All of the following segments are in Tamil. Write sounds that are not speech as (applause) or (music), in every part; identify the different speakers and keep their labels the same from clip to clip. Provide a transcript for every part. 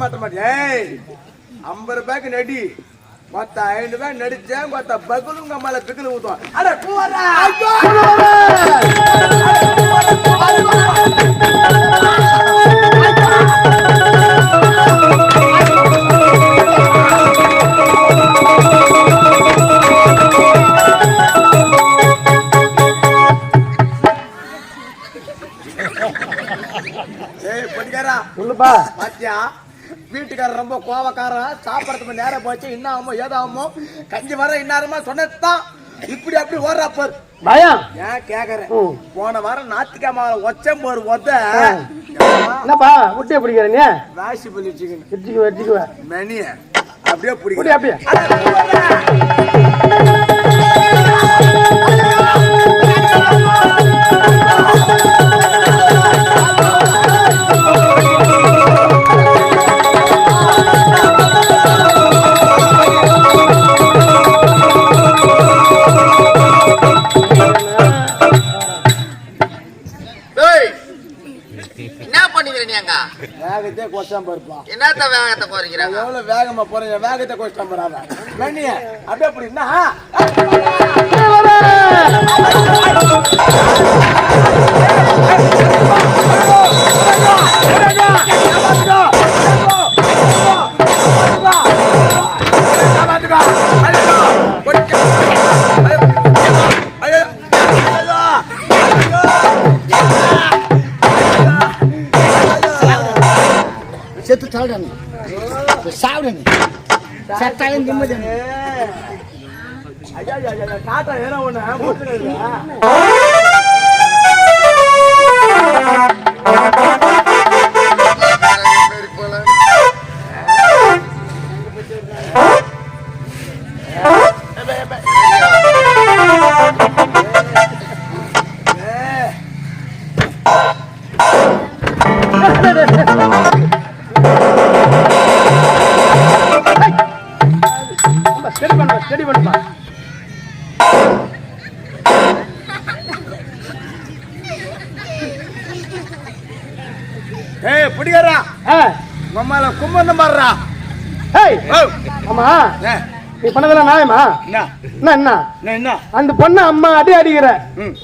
Speaker 1: மாட்ட மாட்டேன் ஐம்பது ரூபாய்க்கு நடி. மொத்த ஐநூறு ரூபாய் நடிச்சேன் மொத்த பகுலுங்க மேல பிக்கல் ஊத்துவோம் அட கூவரா ஏய் பொடிக்காரா
Speaker 2: சொல்லுப்பா.
Speaker 1: பாத்தியா? வீட்டுக்காரர் ரொம்ப கோவக்காரன் சாப்பிடறதுக்கு நேரம் போச்சு என்ன ஆகுமோ ஏதாகுமோ கஞ்சி வர இன்னாரமா சொன்னதுதான். இப்படி அப்படி ஓடுறா பாரு.
Speaker 2: பயம்
Speaker 1: ஏன் கேக்குறேன். போன வாரம் நாத்திக்காம ஒச்சம் போரு ஒத்த
Speaker 2: என்னப்பா முட்டையை பிடிக்கிற நீ?
Speaker 1: ராசி பண்ணி வச்சுக்கணும்
Speaker 2: வச்சுக்குவ வச்சுக்குவ.
Speaker 1: மணிய அப்படியே பிடிக்கும்
Speaker 2: அப்படியே
Speaker 1: வேகத்தே கொஸ்டாம பாருப்பா
Speaker 3: என்னத்த வேகத்தை போறீங்கிறாங்க
Speaker 1: எவ்வளவு வேகமா போறீங்க? வேகத்தை போறாங்க மணிய அப்படியே அப்படி
Speaker 4: நிம்மதி.
Speaker 1: ஐயா ஐயா ஐயா டாட்டா ஏன்னா ஒண்ணு மாறுறா
Speaker 2: ஏய் ஆமா நீ பண்ணதெல்லாம் நியாயமா?
Speaker 1: என்ன?
Speaker 2: என்ன என்ன? அந்த பொண்ணை அம்மா அடி அடிக்கிற.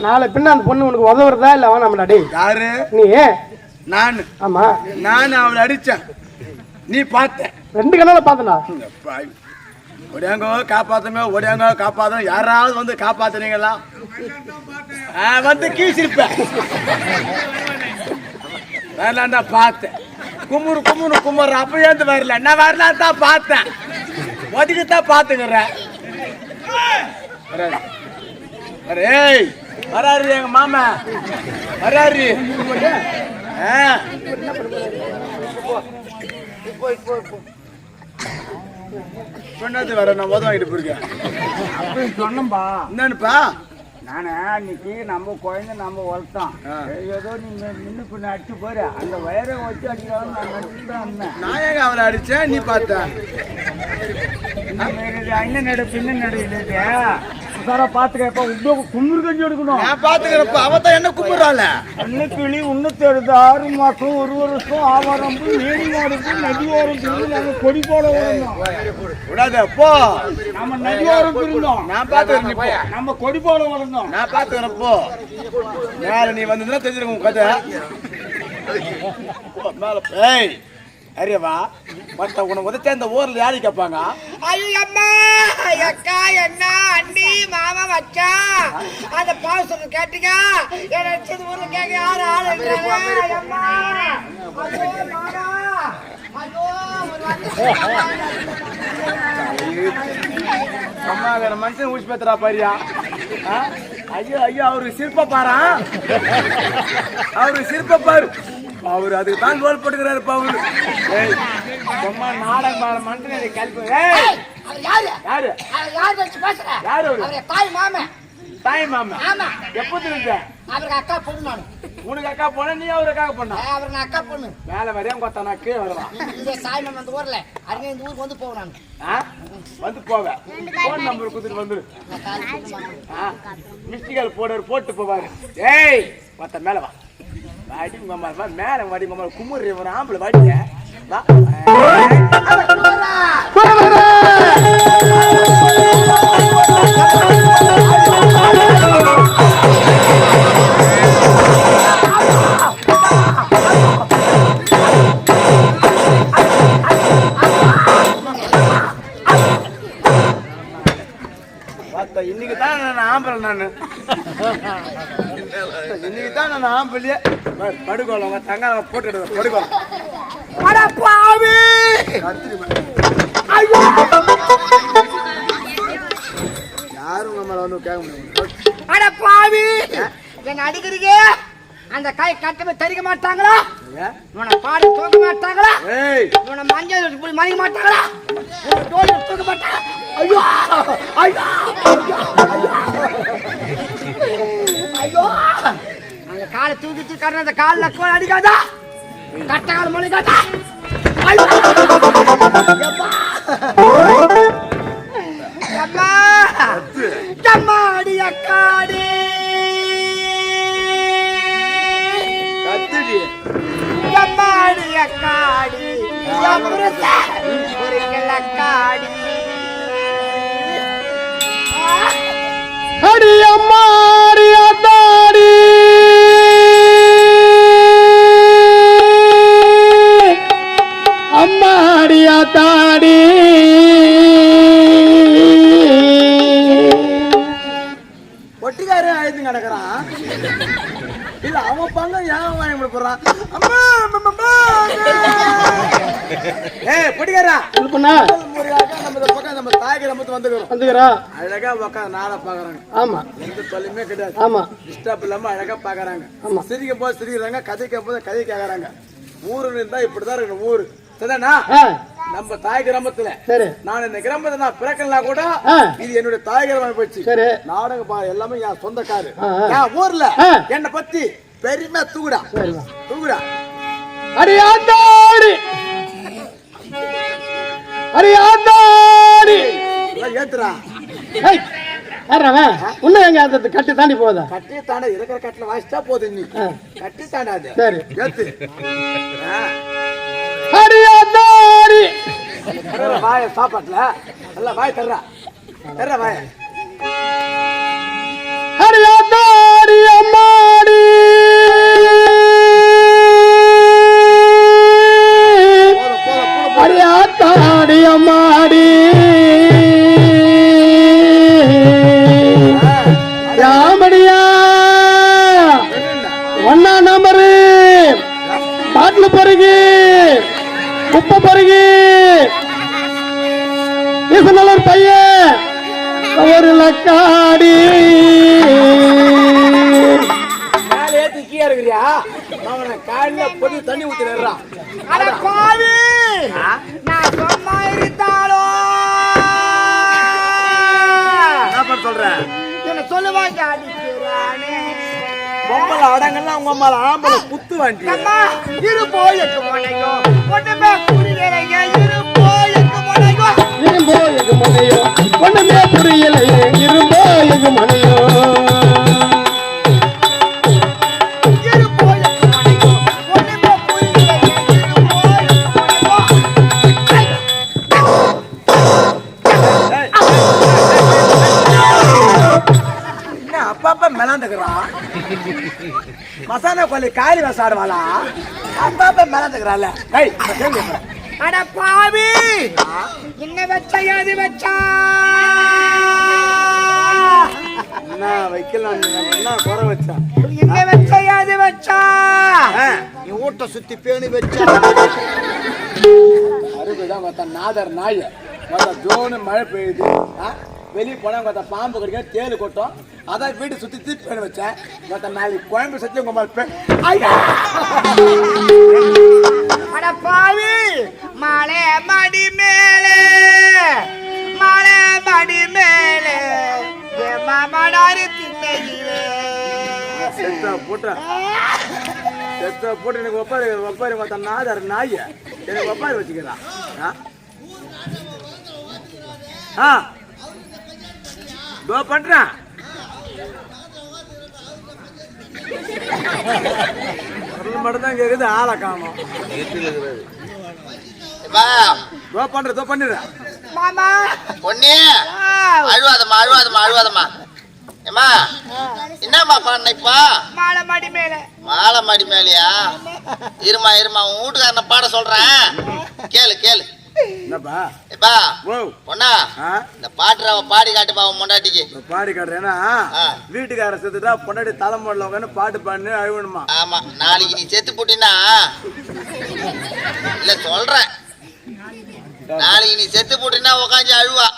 Speaker 2: நாளை பின்ன அந்த பொண்ணு உனக்கு உதவுறதா இல்ல வேணாம்டா டேய்
Speaker 1: யாரு?
Speaker 2: நீ
Speaker 1: நான்.
Speaker 2: ஆமா.
Speaker 1: நான் அவளை அடிச்சேன். நீ பார்த்த.
Speaker 2: ரெண்டு கண்ணால பாத்தனா
Speaker 1: பாய். ஒடியாங்கோ காப்பாத்துங்க ஒடியாங்கோ காப்பாத்துங்க. யாராவது வந்து காப்பாத்துனீங்களா? வந்து கீசிருப்பேன். தான் பார்த்தேன். குமுறு குமுறு குமுறு. அப்ப ஏந்து வரல. நான் வரலாம் தான் பார்த்தேன். ஒதுக்கி தான் பார்த்துக்கிறேன். ஏய் வராரு எங்க மாமா. வராரு. சொன்னது வர நான் உதவாங்கிட்டு போயிருக்கேன்.
Speaker 4: சொன்னம்பா
Speaker 1: என்னன்னுப்பா?
Speaker 4: நானே அன்னைக்கு நம்ம குழந்தை நம்ம வளர்த்தோம். ஏதோ நீ நின்று பின்ன அடிச்சு போற அந்த வயரை வச்சு அடிக்கிறாங்க நான் நடிச்சு தான் இருந்தேன்.
Speaker 1: நான் ஏங்க அவளை அடிச்சேன் நீ பார்த்த.
Speaker 4: அண்ணன் நடு பின்ன நடு இல்லையா சாரா பாத்துக்கப்ப உத்தியோக குமுறு கஞ்சி எடுக்கணும்.
Speaker 1: நான் பாத்துக்கிறப்ப என்ன கும்பிடுறாள்
Speaker 4: அன்ன கிளி உன்னத்து எடுத்து ஆறு மாசம் ஒரு வருஷம் ஆவாரம் மேடி மாடுக்கு நதி ஓரம் திருந்து நாங்க கொடி போட
Speaker 1: விடாத போ.
Speaker 4: நம்ம நதி ஓரம் திருந்தோம்
Speaker 1: நான் பாத்துக்கிறேன் நீ போ.
Speaker 4: நம்ம கொடி போட வரணும்
Speaker 1: நான் பாத்துக்கிறேன் போ. மேல நீ வந்ததுன்னா தெரிஞ்சிருக்கும் கதை. மேல. ஏய் அறியவா மத்த உனக்கு உதச்சா இந்த ஊர்ல யாரு கேட்பாங்க
Speaker 3: ஐயோ அம்மா அக்கா என்ன அண்ணி மாமா மச்சா. அந்த பால் சொல்ல கேட்டீங்க நினைச்சது ஊர்ல கேட்க யாரு ஆள் அம்மா
Speaker 1: வேற மனுஷன் ஊசி பேத்துறா பாரியா? ஐயோ ஐயோ சிற்ப பாரா? அவருக்கு சிற்ப பாரு. அவரு அதுக்கு தான் கோல் போட்டுக்கிறாரு அவரு அம்மா நாடகம் மனுஷன் ஏய்!
Speaker 3: அவர் யாரு?
Speaker 1: யாரு?
Speaker 3: அவர் யாரு வச்சு பேசுற?
Speaker 1: யாரு அவரு?
Speaker 3: அவரு தாய் மாமன்.
Speaker 1: தாய் மாமா
Speaker 3: ஆமா.
Speaker 1: எப்போ இருந்த
Speaker 3: அவருக்கு அக்கா பொண்ணு நான்.
Speaker 1: உனக்கு அக்கா போன நீ அவருக்காக பண்ணா?
Speaker 3: அவருக்கு நான் அக்கா பொண்ணு.
Speaker 1: மேல வரையும் கொத்தா நான் கீழே வருவான்
Speaker 3: இந்த சாய் மாமன் அந்த ஊர்ல. இந்த ஊருக்கு வந்து போவேன் நான்.
Speaker 1: ஆ? வந்து போவேன் போன் நம்பர் கொடுத்துட்டு வந்துரு. மிஸ்டிகால் போடுவார் போட்டு போவாரு. ஏய் மத்த மேல வா. வாடி உங்க அம்மா மேல வாடி உங்க அம்மா. குமுறி ஒரு ஆம்பளை வாடிங்க. வா. இன்னைக்கு தான் நான் நான்? இன்னைக்கு நான் ஆம்பலையே படுகோலம் தங்க போட்டு படுகோலம்
Speaker 3: அட பாவி!
Speaker 1: யாரும் நம்மள வந்து கேட்க முடியும்
Speaker 3: அட பாவி! என்ன அடிக்கிறீங்க? அந்த கை கட்டமே தரிக்க மாட்டாங்களா? உன பாடி தூக்க மாட்டாங்களா? உன மஞ்சள் போய் மணிக்க மாட்டாங்களா? உன தோல் தூக்க மாட்டாங்க ஐயோ! ஐயோ! ஐயோ! அந்த காலை தூக்கிட்டு கரண அந்த காலில் கோல் அடிக்காதா? கட்ட கால் மொழிக்காதா ஐயோ! அம்மா! அம்மாடி அக்காடி!
Speaker 1: கத்துடி.
Speaker 3: அம்மாடி அக்காடி! அக்காடி!
Speaker 2: அடி அம்மாடி அத்தாடி
Speaker 1: ஒட்டிக்காரன் அழுத்து கிடக்குறான். இல்ல அவன் பங்க ஏன் வாங்கி அம்மா, ஏய் பொட்டிக்காரா
Speaker 2: பண்ணா
Speaker 1: நம்ம தாய்க்கு நம்ம வந்துக்கிறோம்.
Speaker 2: வந்துக்கிறா?
Speaker 1: அழகா உட்காந்து நாளை பாக்குறாங்க
Speaker 2: ஆமா.
Speaker 1: எந்த தொல்லையுமே கிடையாது.
Speaker 2: ஆமா.
Speaker 1: டிஸ்டர்ப் இல்லாம அழகா பாக்குறாங்க
Speaker 2: ஆமா.
Speaker 1: சிரிக்கும் போது சிரிக்கிறாங்க கதைக்கும் போது கதை கேக்குறாங்க. ஊரு இருந்தா இப்படிதான் இருக்கணும் ஊரு.
Speaker 2: ஆ.
Speaker 1: நம்ம தாய் கிராமத்துல
Speaker 2: சரி.
Speaker 1: நான் இந்த கிராமத்துல நான் பிறக்கலாம் கூட. இது என்னுடைய தாய் கிராமம் போச்சு.
Speaker 2: சரி.
Speaker 1: நாடகம் பா எல்லாமே என் சொந்தக்காரு. என் ஊர்ல. என்னை பத்தி பெருமையா தூக்குடா தூக்குடா
Speaker 2: ஆத்தாடி.
Speaker 1: எல்லாம் ஏத்துறா
Speaker 2: இன்னும் எங்க அந்த கட்டி தாண்டி போகுதா?
Speaker 1: கட்டி தாண்டா இருக்கிற கட்டில வாசிச்சா போதும் நீ. கட்டி தாண்டாது.
Speaker 2: சரி.
Speaker 1: ஏத்து. வாய சாப்பாட்டுல. நல்லா வாய் தர்றா தர்றா வாய. இருக்கிறியா அவனை காலையில பொடி தண்ணி ஊத்திடுறான்
Speaker 3: அட பாவி நான் சும்மா இருந்தாலும்
Speaker 1: என்ன பண்ண சொல்றேன்
Speaker 3: என்ன சொல்லுவாங்க அடிக்கிறானே.
Speaker 1: பொம்பளை அடங்கெல்லாம் உங்க ஆம்பளை குத்து வாண்டி.
Speaker 3: அம்மா இரு முனையோ ஒண்ணுமே புரியலைங்க இரு போயக்கு முனையோ
Speaker 2: இரும்போ எகு மனையோ ஒண்ணுமே புரியலையே இரும்போ எகு மனையோ
Speaker 1: அப்பப்ப மெலாந்துக்கிறான் மசாலா கோழி அப்பப்ப மெலாந்துக்கிறாள் டேய் நான் கேள்வி கேட்கிறேன்.
Speaker 3: அட பாவி! என்ன வச்சா ஏது வச்சா?
Speaker 1: என்ன வைக்கலாம்? என்ன குறை வச்சா?
Speaker 3: என்ன வச்சா ஏது வச்சா?
Speaker 4: நீ ஊட்ட சுத்தி பேணி வச்ச?
Speaker 1: அருகுதான் பார்த்தா நாதர் நாய். பார்த்தா ஜோனு மழை பெய்யுது. வெளிய போனா பார்த்தா பாம்பு கடிக்க தேள் கொட்டும். அதான் வீட்டு சுத்தி தீட்டு பண்ணி வச்சேன். பார்த்தா நாளைக்கு குழம்பு சத்தி உங்க மேல
Speaker 3: பாவி! மலை மடி மேலே மலை மடி மேலே என் மாமனாரு திண்ணையிலே
Speaker 1: செத்த போட்டா. செத்த போட்டு எனக்கு ஒப்பாரி ஒப்பாரி பார்த்தா நாதர் நாய். எனக்கு ஒப்பாரி வச்சுக்கிறான் ஆ? தோ பண்றேன். குரல் மட்டும் தான் கேக்குது ஆளை காணும். தோ பண்ற தோ பண்ணிடுறேன்
Speaker 3: மாமா.
Speaker 5: பொண்ணே அழுவாதம்மா அழுவாதம்மா அழுவாதம்மா. ஏம்மா என்னம்மா பண்ண இப்போ?
Speaker 3: மலை மடி மேலே.
Speaker 5: மாலை மாடி மேலையா? இருமா இருமா உன் வீட்டுக்காரனை பாட சொல்றேன். கேளு கேளு.
Speaker 1: என்னப்பா?
Speaker 5: எப்பா
Speaker 1: ஓ
Speaker 5: பொண்ணா இந்த பாட்டு அவ பாடி காட்டுப்பா உன் முண்டாட்டிக்கு
Speaker 1: இப்ப பாடி காட்டுறேன்னா. வீட்டுக்கார செத்துட்டா பொண்டாட்டி தலைமுறையில் உட்காந்து பாட்டு பாடினு அழுவணுமா?
Speaker 5: ஆமா நாளைக்கு நீ செத்து போட்டினா இல்ல சொல்றேன். நாளைக்கு நீ செத்து போட்டினா உக்காந்து அழுவா.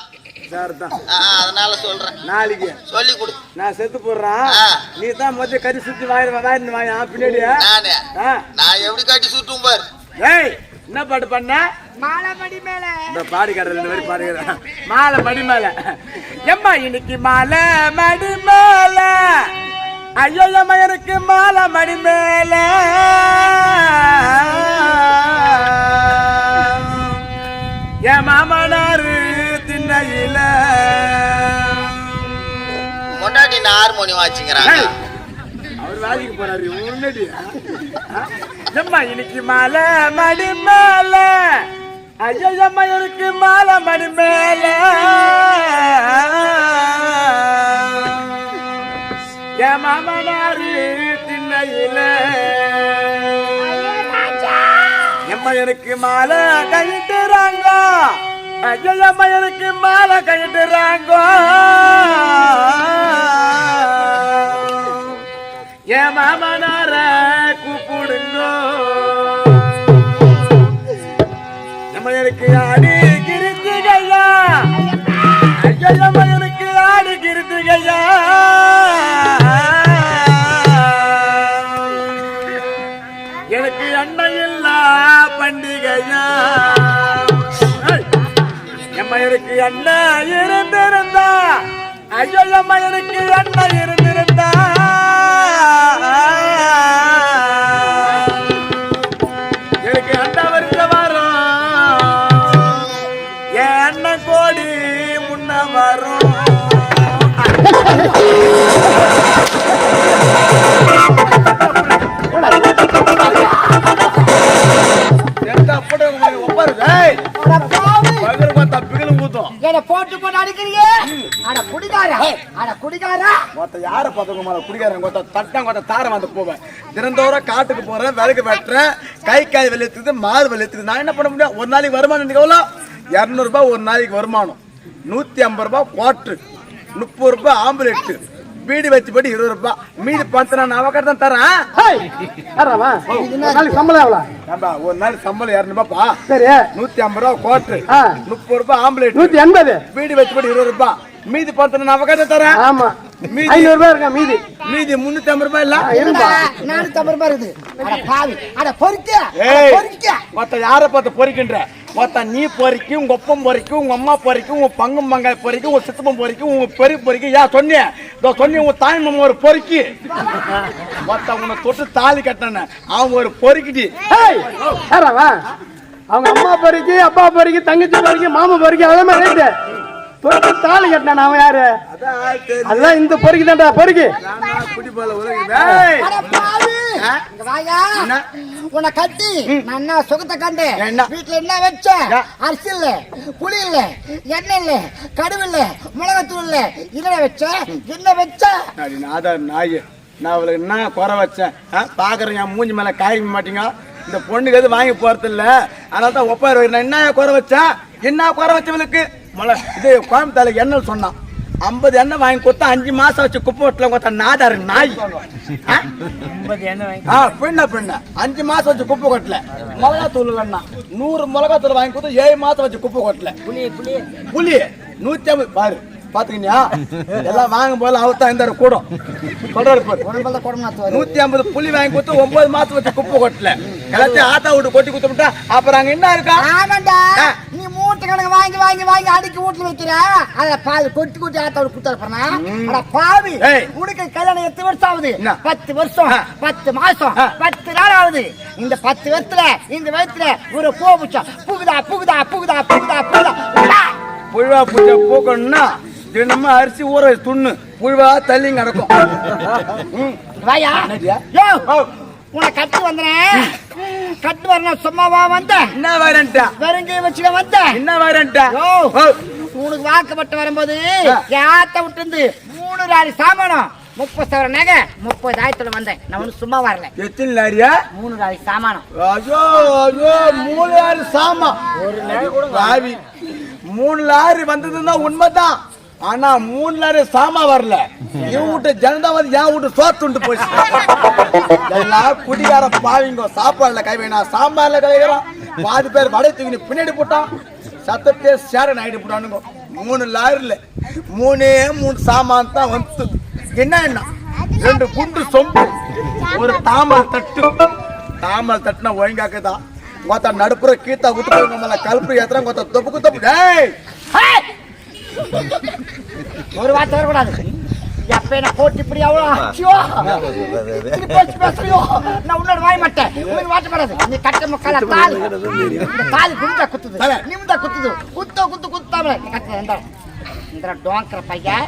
Speaker 5: அதனால சொல்றேன்.
Speaker 1: நாளைக்கு.
Speaker 5: சொல்லி கொடு.
Speaker 1: நான் செத்து போடுறேன். நீ தான் மொத்தம் கறி சுத்தி வாங்கி வாங்கிட்டு வாங்க பின்னாடி
Speaker 5: நானு. எப்படி கட்டி சுட்டும் பாரு.
Speaker 1: ஏய் என்ன பாட்டு பண்ண?
Speaker 3: மாலை மடி மேல.
Speaker 1: இந்த பாடி காட்டுற ரெண்டு பேரும் பாடி மாலை மடி மேல. எம்மா இன்னைக்கு மாலை மடி மேல. ஐயோ எம்மா எனக்கு மாலை மடி மேல. என் மாமனாரு திண்ணையில.
Speaker 5: முன்னாடி நான் ஹார்மோனி வாச்சிங்கிறாங்க
Speaker 1: அவர் வேலைக்கு போறாரு முன்னாடி எம்மா இன்னைக்கு மாலை மடி மேல. ஐயோ எம்மா எனக்கு மாலை மடி மேல. என் மாமனாரு திண்ணையில. எம்மா எனக்கு மாலை கழிட்டுறாங்க. ஐயோ எம்மா எனக்கு மாலை கழிட்டுறாங்க. எனக்கு அண்ணன் இருந்திருந்தா. ஐயோ அம்மா எனக்கு அண்ணன் இருந்திருந்தா. எனக்கு அண்ணன் வருஷ வரும். என் அண்ணன் கோடி முன்ன வரும்.
Speaker 3: போட்டு போட்டு அடிக்கிறீங்க அட குடிகாரா அட குடிகாரா.
Speaker 1: மொத்த யாரை பார்த்தவங்க மேல குடிக்காரங்க கொத்த தட்டம் கொத்த தாரம் வந்து போவேன். தினந்தோறும் காட்டுக்கு போறேன் விறகு வெட்டுறேன் கை காய் வெளியத்துக்குது மாடு வெளியத்துக்குது நான் என்ன பண்ண முடியும்? ஒரு நாளைக்கு வருமானம் எவ்வளோ இரநூறுபா ஒரு நாளைக்கு வருமானம். நூத்தி ஐம்பது ரூபாய் குவாட்ரு முப்பது ரூபாய் ஆம்புலெட்டு பீடி வச்சுப்படி இருபது ரூபாய் மீதி பணத்தை நான் அவக்கார தான் தரேன்.
Speaker 2: ஹேய், யாராவா? ஒரு நாளைக்கு சம்பளம் எவ்வளோ?
Speaker 1: ஏம்பா, ஒரு நாள் சம்பளம் இரநூறுபாப்பா.
Speaker 2: சரி.
Speaker 1: நூத்தி ஐம்பது ரூபா
Speaker 2: ஆ.
Speaker 1: முப்பது ரூபாய் ஆம்புலெட்
Speaker 2: நூத்தி எண்பது?
Speaker 1: பீடி வச்சுப்படி இருபது ரூபாய் மீதி பணத்தை நான் தரேன்.
Speaker 2: ஆமா.
Speaker 1: மீதி-
Speaker 2: ஐநூறு ரூபாய் இருக்கா மீதி?
Speaker 1: மீதி முன்னூத்தி ஐம்பது ரூபாய் இல்ல
Speaker 3: நானூத்தி ஐம்பது ரூபாய் இருக்குது. அட பாவி. அட பொறுக்க
Speaker 1: ஏய்
Speaker 3: பொறுக்க
Speaker 1: மொத்த யாரை பார்த்து பொறிக்கின்ற? மொத்த நீ பொறிக்கும் உங்க ஒப்பம் பொறிக்கும் உங்க அம்மா பொறிக்கும் உங்க பங்கும் மங்காய் பொறிக்கும் உங்க சித்தப்பம் பொறிக்கும் உங்க பெரிய பொறிக்கும் யா சொன்னேன் இதோ சொன்னி உங்க தாய் மாமா ஒரு பொறுக்கி. மொத்த உன்னை தொட்டு தாலி கட்டின அவங்க ஒரு பொறுக்கிட்டி
Speaker 2: ஹேய், அவங்க அம்மா பொறுக்கி அப்பா பொறுக்கி தங்கச்சி பொறுக்கி மாமா பொறுக்கி அதே மாதிரி பொறுக்கு தாலி கட்டினான் அவன் யாரு? அதெல்லாம் இந்த பொறுக்கி தான்டா பொறுக்கி.
Speaker 1: குடி போல உலகிடுவேன்
Speaker 3: அட பாவி.
Speaker 1: ஆ?
Speaker 3: இங்க வாயா.
Speaker 1: என்ன?
Speaker 3: உன்னை கட்டி நான் என்ன சுகத்தை கண்டு
Speaker 1: என்ன?
Speaker 3: வீட்டுல என்ன வச்ச
Speaker 1: ஆ.
Speaker 3: அரிசி இல்ல புளி இல்ல எண்ணெய் இல்ல கடுவு இல்ல மிளகாத்தூள் இல்ல இதுல வச்ச என்ன வச்ச
Speaker 1: அடி நாதார் நாய். நான் அவளுக்கு என்ன குறை வச்சேன்? பாக்குறேன் என் மூஞ்சி மேல காய்க்க மாட்டீங்க. இந்த பொண்ணுக்கு எது வாங்கி போறது இல்ல அதனால தான் ஒப்பாரு நான் என்ன குறை வச்சேன்? என்ன குறை வச்சவளுக்கு மலை. இது கோயம்புத்தால எண்ணெய் சொன்னான் ஐம்பது எண்ணெய் வாங்கி கொடுத்தா அஞ்சு மாசம் வச்சு குப்பை வீட்டுல கொடுத்தா நாதாரு நாய். ஆ? பெண்ண பெண்ண அஞ்சு மாசம் வச்சு குப்பை கொட்டல மிளகா தூள் வேணா நூறு மிளகா தூள் வாங்கி கொடுத்து ஏழு மாசம் வச்சு குப்பை கொட்டல புளி புளி. நூத்தி ஐம்பது. பாரு பாத்துக்கினியா? எல்லாம் வாங்கும் போது அவர் தான் இந்த கூடும். சொல்றாரு நூத்தி ஐம்பது புளி வாங்கி கொடுத்து ஒன்பது மாசம் வச்சு குப்பை கொட்டல எல்லாத்தையும் ஆத்தா விட்டு கொட்டி கொடுத்துட்டா அப்புறம் அங்க என்ன இருக்கா?
Speaker 3: கணக்கு வாங்கி வாங்கி வாங்கி அடிக்கி வீட்டுல வைக்கிற அதுல பால் கொட்டி கொட்டி குத்தரப்பா அட பாவி. உனக்கு கல்யாணம் எத்தனை வருஷம் ஆகுது? பத்து வருஷம். பத்து மாசம். பத்து நாள் ஆகுது இந்த பத்து வருஷத்துல இந்த வயசுல ஒரு போ புச்சா புகுதா புகுதா புகுதா புகுதா புகுதா?
Speaker 1: புழுவா பூஜை பூக்கணும்னா தினமும் அரிசி ஊற துண்ணு புழுவா தள்ளி கிடக்கும்.
Speaker 3: வாயா உன்னை கட்டு வந்தேன். கட்டு வரணும் சும்மாவா வந்தேன்
Speaker 1: என்ன வரண்டா
Speaker 3: வெறுங்கை வச்சுக்க வந்தேன்
Speaker 1: என்ன வரண்டா.
Speaker 3: உனக்கு வாக்கப்பட்டு வரும்போது. யாத்த விட்டு மூணு ராணி சாமானம் முப்பது சவர நகை முப்பதாயிரத்துல வந்தேன். நான் ஒன்றும் சும்மா வரல.
Speaker 1: எத்தனை லாரியா?
Speaker 3: மூணு நாளை சாமானம்
Speaker 1: ஐயோ ஐயோ மூணு லாரி சாமா. ராவி மூணு லாரி வந்ததுன்னா உண்மைதான். ஆனா மூணு லாரி சாமா வரல. இவன் வீட்டு ஜனதா வந்து என் வீட்டு சோத்துண்டு போச்சு. எல்லாம் குடிகார பாவிங்க சாப்பாடுல கை வேணா சாம்பார்ல கை பாதி பேர் வடை தூக்கி பின்னாடி போட்டான். சத்தத்தே சேரன் ஆகிட்டு போட்டானுங்க. மூணு லாரில மூணே மூணு சாமான் தான் வந்து. என்ன என்ன? ரெண்டு குண்டு சொம்பு ஒரு தாமல் தட்டு. தாமல் தட்டுனா ஒழுங்காக்குதான் கொத்த நடுப்புற கீத்தா குத்து போய் நம்மள கல்பு ஏத்துறான் கொத்த தொப்புக்கு தொப்பு. டேய்!
Speaker 3: ஹே! ஒரு வார்த்தை வரக்கூடாது. எப்ப என்ன போட்டு இப்படி அவ்வளோ ஐயோ! இப்படி பேசி பேசுறியோ? நான் உன்னோட வாய மாட்டேன். உனக்கு வாட்டப்படாது நீ கட்ட முக்கால தாலி இந்த தாலி குண்டா குத்துது. நிமிந்தா குத்துது. குத்த குத்து குத்தாமல நீ கட்டுற இந்த. இந்த டோங்கிற பையன்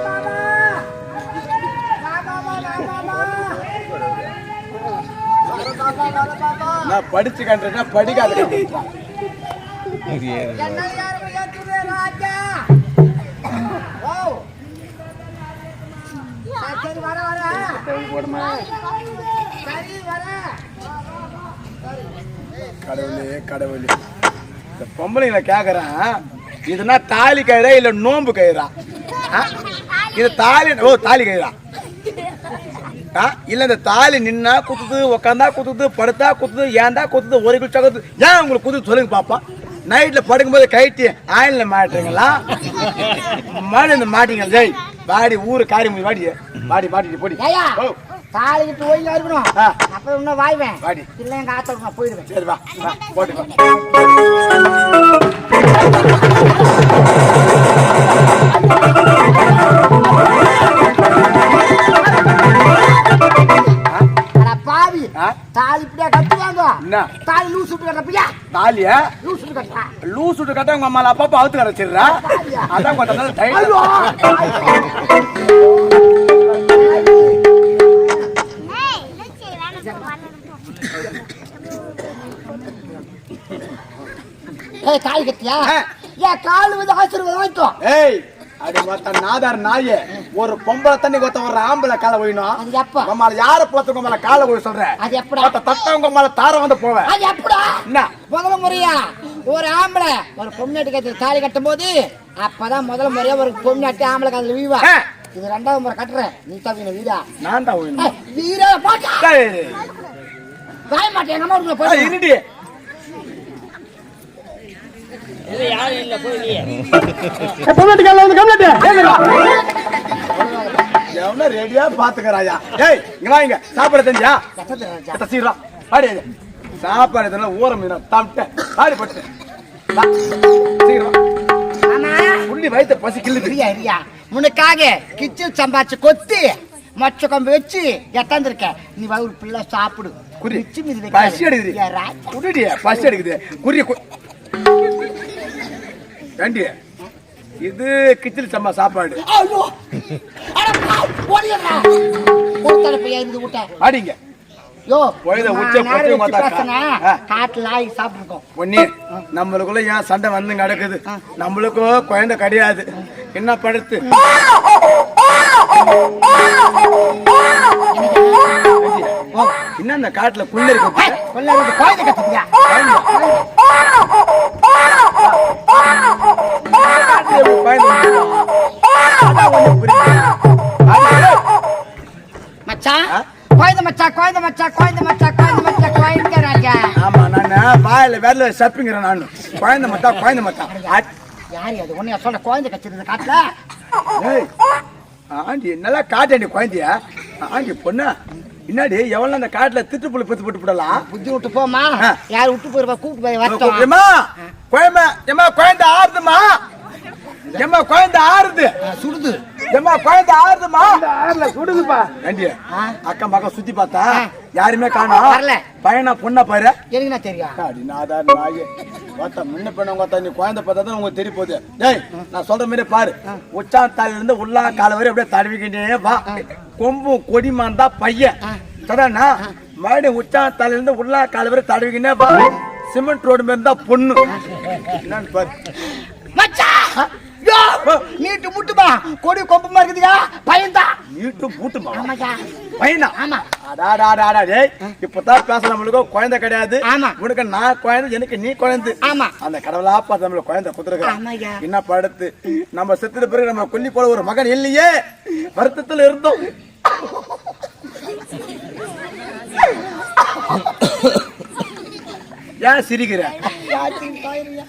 Speaker 3: (laughs)
Speaker 1: படிச்சு கண்டுனா படிக்காத
Speaker 3: சரி வர வர சரி வர
Speaker 1: கடவுளே கடவுளே இந்த பொம்பளைங்களை கேக்குறேன் இதுனா தாலி கயிறா இல்ல நோம்பு கயிறா? இது தாலி ஓ தாலி கயிறா? இல்ல இந்த தாலி நின்னா குத்துது உக்காந்தா குத்துது படுத்தா குத்துது ஏன்டா குத்துது ஒரு குச்சா குத்துது. ஏன் உங்களுக்கு குத்துது சொல்லுங்க பாப்பா. நைட்ல படுக்கும்போது கைட்டி ஆயில மாட்டுறீங்களா? மாடி இந்த மாட்டீங்க. ஜெய் வாடி ஊரு காரி முடி வாடி. வாடி வாடி போடி.
Speaker 3: தாலிக்கிட்டு ஒழுங்கா இருக்கணும். அப்புறம் இன்னும் வாய்வேன்.
Speaker 1: வாடி.
Speaker 3: இல்லை எங்க ஆத்தோட நான் போயிடுவேன்.
Speaker 1: சரி வா போட்டு
Speaker 3: தாலி இப்படியா கட்டுவாங்க?
Speaker 1: என்ன?
Speaker 3: தாலி லூசு விட்டு கட்டப்பியா
Speaker 1: தாலியா?
Speaker 3: லூசு விட்டு கட்டா
Speaker 1: லூஸ் விட்டு கட்ட உங்க அம்மால அப்பப்ப அவுத்து கரைச்சிடுறா அதான் கொஞ்சம் நாள் டைம்
Speaker 3: ஏய் தாலி கட்டியா. ஏன் கால் வந்து ஆசீர்வாதம் வாங்கிக்கோ.
Speaker 1: ஏய் அது மொத்த நாதார் நாயே ஒரு பொம்பளை தண்ணி கொத்த ஒரு ஆம்பளை காலை
Speaker 3: எப்ப?
Speaker 1: உம்மால யார போத்து உங்க மேல காலை போய் சொல்றேன்
Speaker 3: அது எப்படா?
Speaker 1: மொத்த தட்ட உங்க மேல தார வந்து போவேன்
Speaker 3: அது எப்படா?
Speaker 1: என்ன?
Speaker 3: முதல் முறையா? ஒரு ஆம்பளை ஒரு பொம்னாட்டி கட்டி தாலி கட்டும் போது அப்பதான் முதல் முறையா ஒரு பொம்னாட்டி ஆம்பளை காதுல வீவா. இது ரெண்டாவது முறை கட்டுறேன் நீ தவின வீடா
Speaker 1: நான் தான்
Speaker 3: வீரா போட்டா வாய மாட்டேன் எங்க அம்மா போய்
Speaker 2: காலில் வந்து கம்ப்ளைண்ட்
Speaker 1: எவன ரெடியா பாத்துக்கறாயா ஏய் இங்க வாங்க சாப்பாடு தெரிஞ்சா சீரா பாடி. சாப்பாடு ஊற மீன்? தாம்ட்ட பாடி பட்டு. வா. சீக்கிரம் புள்ளி வயித்த பசி கிள்ளுது.
Speaker 3: ரியா ரியா உனக்காக கிச்சன் சம்பாச்சு கொத்தி மொச்ச கொம்பு வச்சு எட்டாந்துருக்க. நீ வா ஒரு பிள்ளை சாப்பிடு.
Speaker 1: குறி
Speaker 3: மிச்சம்.
Speaker 1: பசி எடுக்குது.
Speaker 3: ஏன் ராஜா?
Speaker 1: குடிடி பசி எடுக்குது. குறி ஏண்டி? இது கிச்சடி சம்பா சாப்பாடு.
Speaker 3: ஐயோ! அட பாவ், ஓடிடுறா. ஒரு தடவை இருந்து விட்ட
Speaker 1: பாடிங்க
Speaker 3: யோ
Speaker 1: போய் இதை
Speaker 3: நான்
Speaker 1: உச்ச கொட்டி. ஆ.
Speaker 3: காட்டுல ஆகி சாப்பிட்டுருக்கோம்.
Speaker 1: பொண்ணு நம்மளுக்குள்ள ஏன் சண்டை வந்து நடக்குது? நம்மளுக்கும் குழந்தை கிடையாது. என்ன படுத்து? என்ன இந்த காட்டுல இருக்கு.
Speaker 3: குழந்தை கத்துக்கியா மச்சான்? குழந்தை மச்சான் குழந்தை மச்சான் குழந்தை மச்சான் குழந்தை மச்சான்
Speaker 1: ஆமா நான் வாயில வேலை சப்பிங்கிறேன் நான் குழந்தை மத்தா குழந்தை மத்தா
Speaker 3: யாரு அது உன்னைய சொல்ற குழந்தை கச்சிருந்த காட்டுல
Speaker 1: ஆண்டி நல்லா காட்டாண்டி குழந்தைய ஆண்டி பொண்ணு என்னடி எவ்வளவு அந்த காட்டுல திட்டுப்புள்ளி பத்து போட்டு போடலாம்
Speaker 3: புத்தி விட்டு போமா. யார் விட்டு போயிருப்பா கூப்பிட்டு
Speaker 1: ஏமா குழந்தை ஏமா குழந்தை ஆறுதுமா ஏமா குழந்தை ஆறுது
Speaker 3: சுடுது
Speaker 1: ஏமா குழந்தை ஆறுதுமா
Speaker 2: ஆறுல சுடுதுப்பா.
Speaker 1: ஏண்டி
Speaker 3: ஆ.
Speaker 1: அக்கம் பக்கம் சுத்தி பார்த்தா. யாருமே காணோம்
Speaker 3: வரல.
Speaker 1: பையனா பொண்ணா பாரு.
Speaker 3: எனக்கு தெரியும்?
Speaker 1: அடி நாதா நாயே. பார்த்தா முன்ன பண்ண பார்த்தா நீ குழந்தை பார்த்தா தான் உங்களுக்கு தெரிய போகுது. டேய் நான் சொல்ற மாதிரி பாரு. உச்சான் தாலில இருந்து உள்ளா கால வரை அப்படியே தடவிக்கிட்டே வா. கொம்பும் கொடிமான் தான் பையன். அதானா மறுபடியும் உச்சா தலையிலிருந்து உள்ளா கால் வரை தடவிக்கினே பா சிமெண்ட் ரோடு மாதிரி இருந்தா பொண்ணு. என்னன்னு பாரு.
Speaker 3: நீட்டு முட்டுமா? கொடி கொம்பமா இருக்குதுயா? பையன்தான்
Speaker 1: நீட்டு பூட்டுமா
Speaker 3: ஆமாக்கா.
Speaker 1: பையனா
Speaker 3: ஆமா.
Speaker 1: அடாடாடாடா டேய். இப்பதான் பேச நம்மளுக்கு குழந்தை கிடையாது.
Speaker 3: ஆமா.
Speaker 1: உனக்கு நான் குழந்தை எனக்கு நீ குழந்தை.
Speaker 3: ஆமா.
Speaker 1: அந்த கடவுளா பார்த்து நம்மளுக்கு குழந்தை குத்துருக்கான்
Speaker 3: ஆமாய்யா.
Speaker 1: என்ன படுத்து நம்ம செத்துட்ட பிறகு நம்ம கொல்லி போல ஒரு மகன் இல்லையே? வருத்தத்துல இருந்தோம். ஏன் சிரிக்கிற?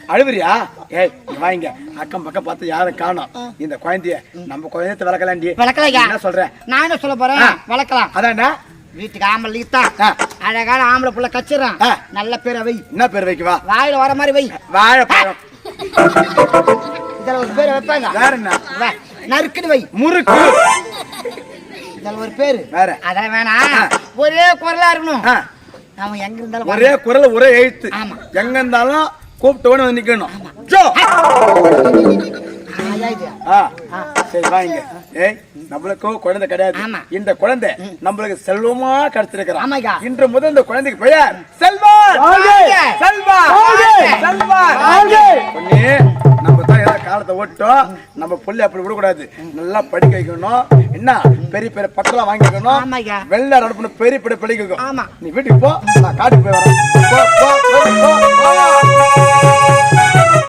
Speaker 1: அழுவுறியா? ஏய் வாங்க. அக்கம் பக்கம் பார்த்து யாரும் காணோம். இந்த குழந்தைய நம்ம குழந்தைய வளர்க்கலாண்டி.
Speaker 3: வளர்க்கலையா?
Speaker 1: என்ன சொல்ற?
Speaker 3: நான் என்ன சொல்ல போறேன். வளர்க்கலாம்.
Speaker 1: அதான்டா
Speaker 3: வீட்டுக்கு ஆம்பளை
Speaker 1: ஆ.
Speaker 3: அழகான ஆம்பளை புள்ள கச்சிடறான். நல்ல பேரை வை.
Speaker 1: என்ன பேர் வைக்கவா?
Speaker 3: வாயில வர மாதிரி வை.
Speaker 1: வாழைப்பழம்
Speaker 3: இதுல ஒரு பேர் வைப்பாங்க.
Speaker 1: வேற என்ன?
Speaker 3: நறுக்குன்னு வை.
Speaker 1: முறுக்கு.
Speaker 3: இதுல ஒரு பேரு.
Speaker 1: வேற.
Speaker 3: அதெல்லாம் வேணாம். ஒரே குரலா இருக்கணும். எங்க இருந்தாலும்
Speaker 1: ஒரே குரல் ஒரே எழுத்து.
Speaker 3: ஆமா.
Speaker 1: எங்க இருந்தாலும் கூப்பிட்டவனு வந்து நிக்கணும். ஜோ! சரி வாங்க. ஏய் நம்மளுக்கு குழந்தை கிடையாது. இந்த குழந்தை நம்மளுக்கு செல்வமா கிடைச்சிருக்கிறான்.
Speaker 3: ஆமாய்யா.
Speaker 1: இன்று முதல் இந்த குழந்தைக்கு பெயர் பொண்ணு நம்ம தான் காலத்தை ஓட்டோம் நம்ம புள்ளி அப்படி விடக்கூடாது. நல்லா படிக்க வைக்கணும். என்ன? பெரிய பெரிய பட்டெல்லாம் வாங்கி வைக்கணும். வெள்ளை அனுப்பணும் பெரிய பெரிய படிக்க வைக்கணும்
Speaker 3: ஆமா.
Speaker 1: நீ வீட்டுக்கு போ. நான் காட்டுக்கு போய் வரேன்.